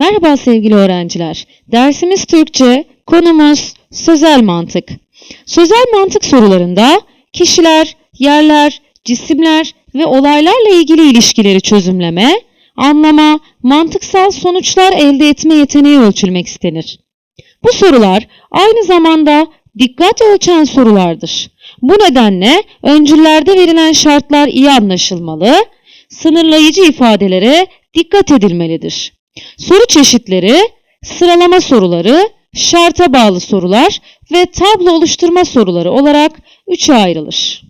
Merhaba sevgili öğrenciler. Dersimiz Türkçe, konumuz sözel mantık. Sözel mantık sorularında kişiler, yerler, cisimler ve olaylarla ilgili ilişkileri çözümleme, anlama, mantıksal sonuçlar elde etme yeteneği ölçülmek istenir. Bu sorular aynı zamanda dikkat ölçen sorulardır. Bu nedenle öncüllerde verilen şartlar iyi anlaşılmalı, sınırlayıcı ifadelere dikkat edilmelidir. Soru çeşitleri sıralama soruları, şarta bağlı sorular ve tablo oluşturma soruları olarak üçe ayrılır.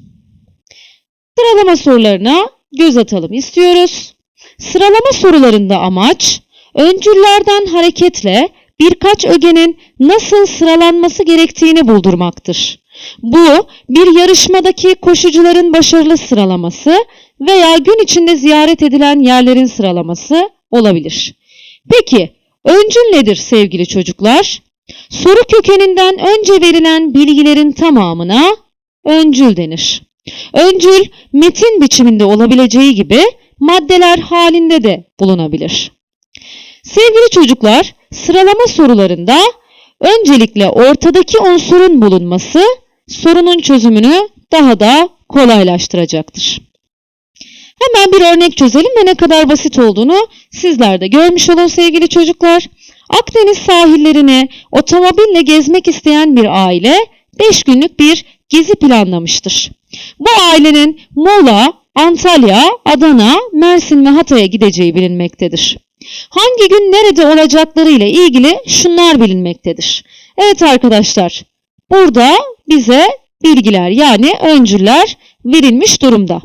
Sıralama sorularına göz atalım istiyoruz. Sıralama sorularında amaç öncüllerden hareketle birkaç ögenin nasıl sıralanması gerektiğini buldurmaktır. Bu bir yarışmadaki koşucuların başarılı sıralaması veya gün içinde ziyaret edilen yerlerin sıralaması olabilir. Peki öncül nedir sevgili çocuklar? Soru kökeninden önce verilen bilgilerin tamamına öncül denir. Öncül metin biçiminde olabileceği gibi maddeler halinde de bulunabilir. Sevgili çocuklar, sıralama sorularında öncelikle ortadaki unsurun bulunması sorunun çözümünü daha da kolaylaştıracaktır. Hemen bir örnek çözelim ve ne kadar basit olduğunu sizler de görmüş olun sevgili çocuklar. Akdeniz sahillerine otomobille gezmek isteyen bir aile 5 günlük bir gezi planlamıştır. Bu ailenin Muğla, Antalya, Adana, Mersin ve Hatay'a gideceği bilinmektedir. Hangi gün nerede olacakları ile ilgili şunlar bilinmektedir. Evet arkadaşlar, burada bize bilgiler yani öncüller verilmiş durumda.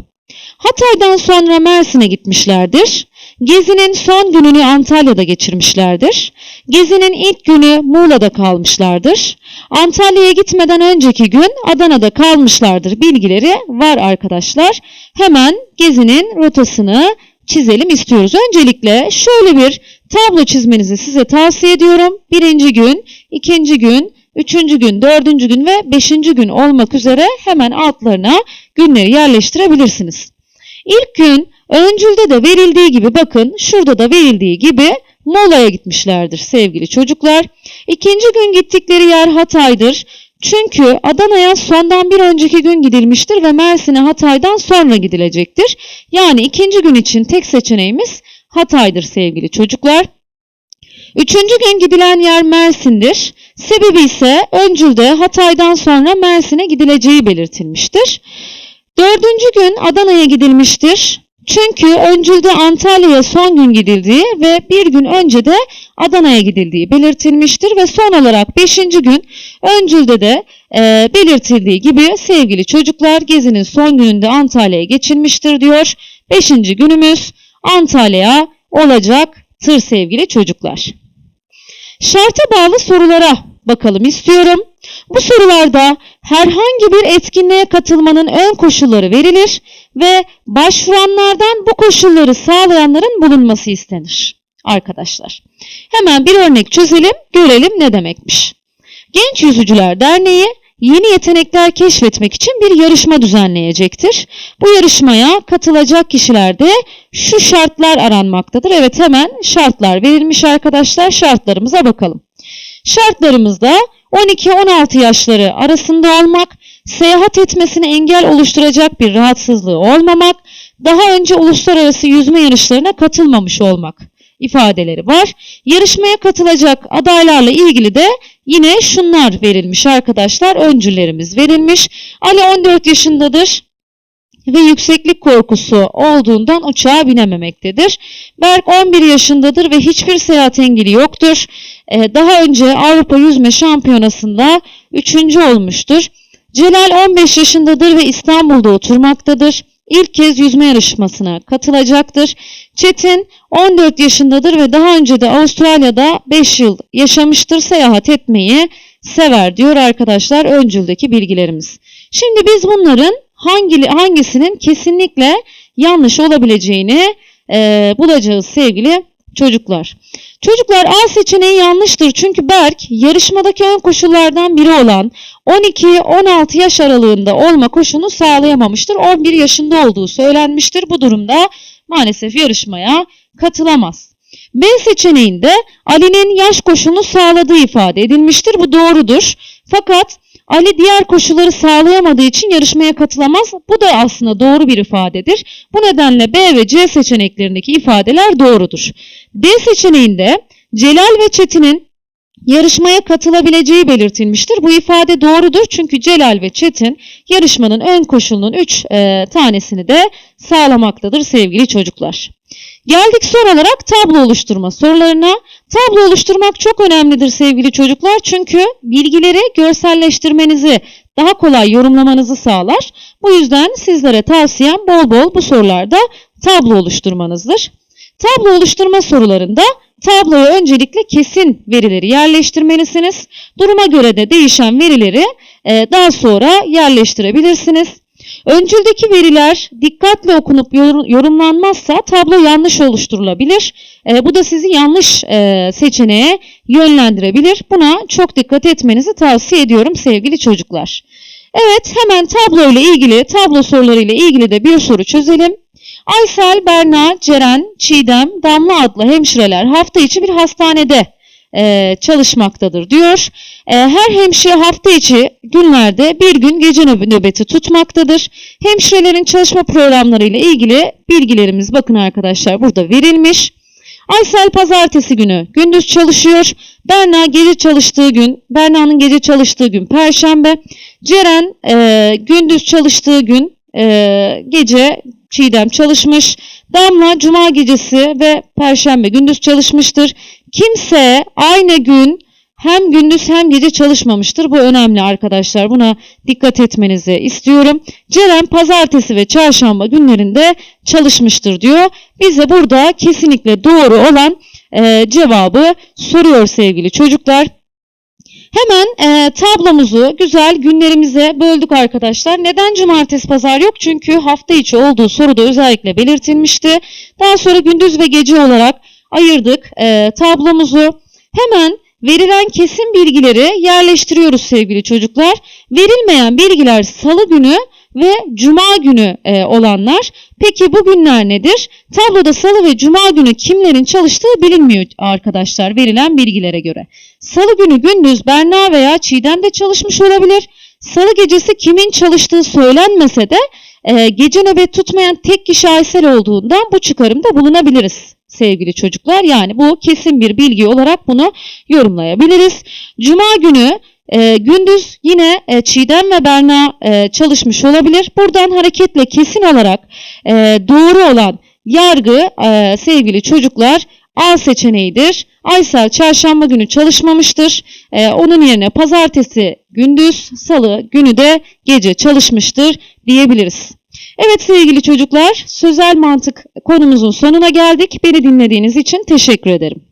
Hatay'dan sonra Mersin'e gitmişlerdir. Gezinin son gününü Antalya'da geçirmişlerdir. Gezinin ilk günü Muğla'da kalmışlardır. Antalya'ya gitmeden önceki gün Adana'da kalmışlardır bilgileri var arkadaşlar. Hemen gezinin rotasını çizelim istiyoruz. Öncelikle şöyle bir tablo çizmenizi size tavsiye ediyorum. Birinci gün, ikinci gün, üçüncü gün, dördüncü gün ve beşinci gün olmak üzere hemen altlarına günleri yerleştirebilirsiniz. İlk gün öncülde de verildiği gibi bakın şurada da verildiği gibi Mola'ya gitmişlerdir sevgili çocuklar. İkinci gün gittikleri yer Hatay'dır. Çünkü Adana'ya sondan bir önceki gün gidilmiştir ve Mersin'e Hatay'dan sonra gidilecektir. Yani ikinci gün için tek seçeneğimiz Hatay'dır sevgili çocuklar. Üçüncü gün gidilen yer Mersin'dir. Sebebi ise öncülde Hatay'dan sonra Mersin'e gidileceği belirtilmiştir. Dördüncü gün Adana'ya gidilmiştir. Çünkü öncülde Antalya'ya son gün gidildiği ve bir gün önce de Adana'ya gidildiği belirtilmiştir ve son olarak beşinci gün öncülde de e, belirtildiği gibi sevgili çocuklar gezinin son gününde Antalya'ya geçilmiştir diyor. Beşinci günümüz Antalya olacaktır sevgili çocuklar. Şarta bağlı sorulara bakalım istiyorum. Bu sorularda herhangi bir etkinliğe katılmanın ön koşulları verilir ve başvuranlardan bu koşulları sağlayanların bulunması istenir. Arkadaşlar hemen bir örnek çözelim görelim ne demekmiş. Genç Yüzücüler Derneği yeni yetenekler keşfetmek için bir yarışma düzenleyecektir. Bu yarışmaya katılacak kişilerde şu şartlar aranmaktadır. Evet hemen şartlar verilmiş arkadaşlar şartlarımıza bakalım. Şartlarımızda 12-16 yaşları arasında olmak, seyahat etmesine engel oluşturacak bir rahatsızlığı olmamak, daha önce uluslararası yüzme yarışlarına katılmamış olmak ifadeleri var. Yarışmaya katılacak adaylarla ilgili de yine şunlar verilmiş arkadaşlar. Öncülerimiz verilmiş. Ali 14 yaşındadır ve yükseklik korkusu olduğundan uçağa binememektedir. Berk 11 yaşındadır ve hiçbir seyahat engeli yoktur. Ee, daha önce Avrupa Yüzme Şampiyonası'nda 3. olmuştur. Celal 15 yaşındadır ve İstanbul'da oturmaktadır. İlk kez yüzme yarışmasına katılacaktır. Çetin 14 yaşındadır ve daha önce de Avustralya'da 5 yıl yaşamıştır. Seyahat etmeyi sever diyor arkadaşlar öncüldeki bilgilerimiz. Şimdi biz bunların hangi, hangisinin kesinlikle yanlış olabileceğini e, bulacağız sevgili çocuklar. Çocuklar A seçeneği yanlıştır çünkü Berk yarışmadaki ön koşullardan biri olan 12-16 yaş aralığında olma koşunu sağlayamamıştır. 11 yaşında olduğu söylenmiştir. Bu durumda maalesef yarışmaya katılamaz. B seçeneğinde Ali'nin yaş koşulunu sağladığı ifade edilmiştir. Bu doğrudur. Fakat Ali diğer koşulları sağlayamadığı için yarışmaya katılamaz. Bu da aslında doğru bir ifadedir. Bu nedenle B ve C seçeneklerindeki ifadeler doğrudur. D seçeneğinde Celal ve Çetin'in yarışmaya katılabileceği belirtilmiştir. Bu ifade doğrudur çünkü Celal ve Çetin yarışmanın ön koşulunun 3 tanesini de sağlamaktadır sevgili çocuklar. Geldik son olarak tablo oluşturma sorularına. Tablo oluşturmak çok önemlidir sevgili çocuklar çünkü bilgileri görselleştirmenizi, daha kolay yorumlamanızı sağlar. Bu yüzden sizlere tavsiyem bol bol bu sorularda tablo oluşturmanızdır. Tablo oluşturma sorularında tabloya öncelikle kesin verileri yerleştirmelisiniz. Duruma göre de değişen verileri e, daha sonra yerleştirebilirsiniz. Öncüldeki veriler dikkatli okunup yor- yorumlanmazsa tablo yanlış oluşturulabilir. E, bu da sizi yanlış e, seçeneğe yönlendirebilir. Buna çok dikkat etmenizi tavsiye ediyorum sevgili çocuklar. Evet hemen tablo ile ilgili, tablo soruları ile ilgili de bir soru çözelim. Aysel, Berna, Ceren, Çiğdem, Damla adlı hemşireler hafta içi bir hastanede e, çalışmaktadır diyor. E, her hemşire hafta içi günlerde bir gün gece nöb- nöbeti tutmaktadır. Hemşirelerin çalışma programları ile ilgili bilgilerimiz bakın arkadaşlar burada verilmiş. Aysel pazartesi günü gündüz çalışıyor. Berna gece çalıştığı gün, Berna'nın gece çalıştığı gün perşembe. Ceren e, gündüz çalıştığı gün e, gece Çiğdem çalışmış. Damla cuma gecesi ve perşembe gündüz çalışmıştır. Kimse aynı gün hem gündüz hem gece çalışmamıştır. Bu önemli arkadaşlar. Buna dikkat etmenizi istiyorum. Ceren pazartesi ve çarşamba günlerinde çalışmıştır diyor. Bize burada kesinlikle doğru olan e, cevabı soruyor sevgili çocuklar. Hemen e, tablomuzu güzel günlerimize böldük arkadaşlar. Neden cumartesi pazar yok? Çünkü hafta içi olduğu soruda özellikle belirtilmişti. Daha sonra gündüz ve gece olarak ayırdık e, tablomuzu. Hemen verilen kesin bilgileri yerleştiriyoruz sevgili çocuklar. Verilmeyen bilgiler salı günü ve cuma günü e, olanlar. Peki bu günler nedir? Tabloda salı ve cuma günü kimlerin çalıştığı bilinmiyor arkadaşlar verilen bilgilere göre. Salı günü gündüz Berna veya Çiğdem de çalışmış olabilir. Salı gecesi kimin çalıştığı söylenmese de e, gece nöbet tutmayan tek kişi Aysel olduğundan bu çıkarımda bulunabiliriz sevgili çocuklar. Yani bu kesin bir bilgi olarak bunu yorumlayabiliriz. Cuma günü e, gündüz yine e, Çiğdem ve Berna e, çalışmış olabilir. Buradan hareketle kesin olarak e, doğru olan yargı e, sevgili çocuklar A seçeneğidir. Aysel çarşamba günü çalışmamıştır. E, onun yerine pazartesi gündüz, salı günü de gece çalışmıştır diyebiliriz. Evet sevgili çocuklar, sözel mantık konumuzun sonuna geldik. Beni dinlediğiniz için teşekkür ederim.